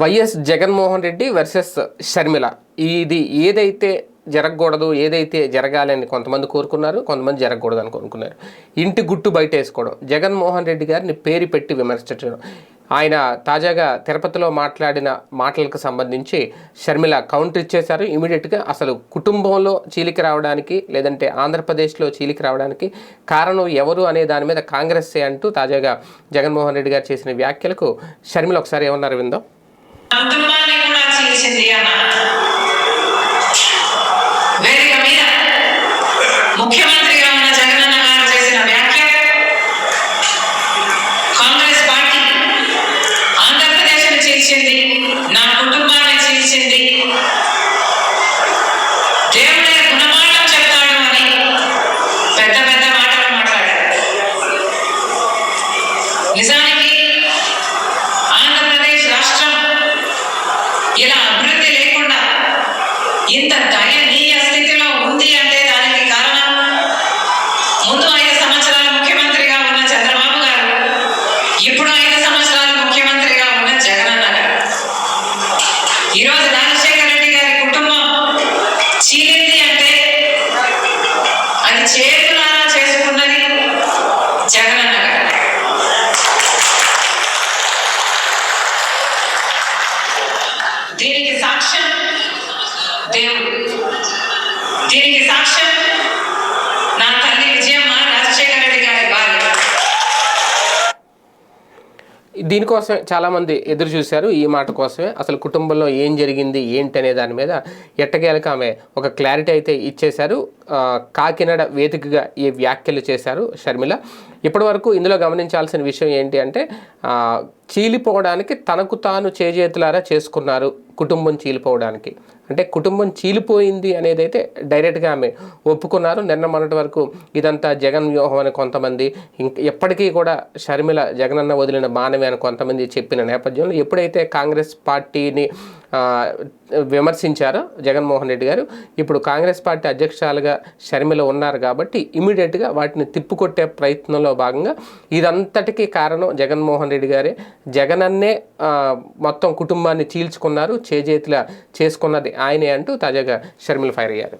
YS Jaganmohan Reddy versus Sharmila. ఇది ఏదైతే జరగకూడదు ఏదైతే జరగాలని కొంతమంది కోరుకున్నారు కొంతమంది జరగకూడదు అని కోరుకున్నారు. ఇంటి గుట్టు బయట వేసుకోవడం జగన్మోహన్ రెడ్డి గారిని పేరు పెట్టి విమర్శించడం. ఆయన తాజాగా తిరుపతిలో మాట్లాడిన మాటలకు సంబంధించి షర్మిల కౌంటర్ ఇచ్చేశారు. ఇమీడియట్గా అసలు కుటుంబంలో చీలిక రావడానికి లేదంటే ఆంధ్రప్రదేశ్లో చీలిక రావడానికి కారణం ఎవరు అనే దాని మీద కాంగ్రెస్ అంటూ తాజాగా జగన్మోహన్ రెడ్డి గారు చేసిన వ్యాఖ్యలకు షర్మిల ఒకసారి ఏమన్నారు విందాం. కుటుంబాన్ని కూడా చీల్చింది ఇంత దయనీయ స్థితిలో ఉంది అంటే దానికి కారణం దేవుడు. దీనికి సాక్ష్యం నా తల్లి విజయమ్మ రాజశేఖర రెడ్డి గారి భార్య. దీనికోసం చాలామంది ఎదురు చూశారు ఈ మాట కోసమే. అసలు కుటుంబంలో ఏం జరిగింది ఏంటి అనే దాని మీద ఎట్టకేలకు ఆమె ఒక క్లారిటీ అయితే ఇచ్చేశారు. కాకినాడ వేదికగా ఈ వ్యాఖ్యలు చేశారు షర్మిల. ఇప్పటివరకు ఇందులో గమనించాల్సిన విషయం ఏంటి అంటే చీలిపోవడానికి తనకు తాను చేజేతులారా చేసుకున్నారు కుటుంబం చీలిపోవడానికి. అంటే కుటుంబం చీలిపోయింది అనేది అయితే డైరెక్ట్గా ఆమె ఒప్పుకున్నారు. నిన్న మొన్నటి వరకు ఇదంతా జగన్ వ్యూహం అని కొంతమంది ఇంక ఎప్పటికీ కూడా షర్మిల జగనన్న వదిలిన బాణమే అని కొంతమంది చెప్పిన నేపథ్యంలో ఎప్పుడైతే కాంగ్రెస్ పార్టీని విమర్శించారు జగన్మోహన్ రెడ్డి గారు. ఇప్పుడు కాంగ్రెస్ పార్టీ అధ్యక్షురాలుగా షర్మిల ఉన్నారు కాబట్టి ఇమీడియట్గా వాటిని తిప్పుకొట్టే ప్రయత్నంలో భాగంగా ఇదంతటికీ కారణం జగన్మోహన్ రెడ్డి గారే. జగనన్నే అన్నే మొత్తం కుటుంబాన్ని చీల్చుకున్నారు చేజేతిలా చేసుకున్నది ఆయనే అంటూ తాజాగా షర్మిల ఫైర్ అయ్యారు.